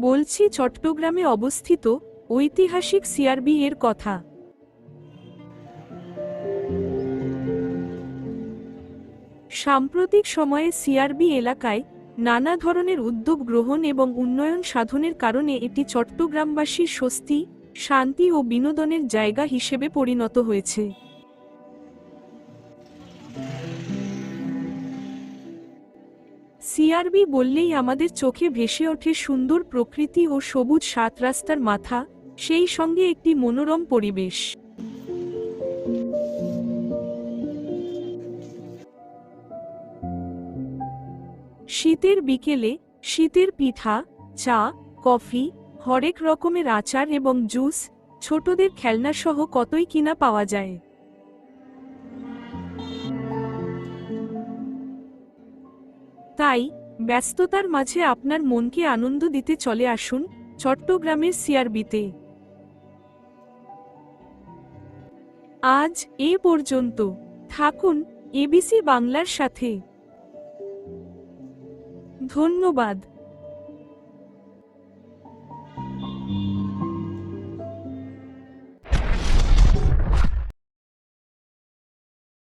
বলছি চট্টগ্রামে অবস্থিত ঐতিহাসিক সিআরবি এর কথা। সাম্প্রতিক সময়ে সিআরবি এলাকায় নানা ধরনের উদ্যোগ গ্রহণ এবং উন্নয়ন সাধনের কারণে এটি চট্টগ্রামবাসীর স্বস্তি, শান্তি ও বিনোদনের জায়গা হিসেবে পরিণত হয়েছে। সিআরবি বললেই আমাদের চোখে ভেসে ওঠে সুন্দর প্রকৃতি ও সবুজ সাত রাস্তার মাথা, সেই সঙ্গে একটি মনোরম পরিবেশ। শীতের বিকেলে, শীতের পিঠা, চা, কফি, হরেক রকমের আচার এবং জুস, ছোটদের খেলনাসহ কতই কিনা পাওয়া যায়। তাই, ব্যস্ততার মাঝে আপনার মনকে আনন্দ দিতে চলে আসুন চট্টগ্রামের সিআরবিতে। আজ এ পর্যন্ত। থাকুন এবিসি বাংলার সাথে। ধন্যবাদ।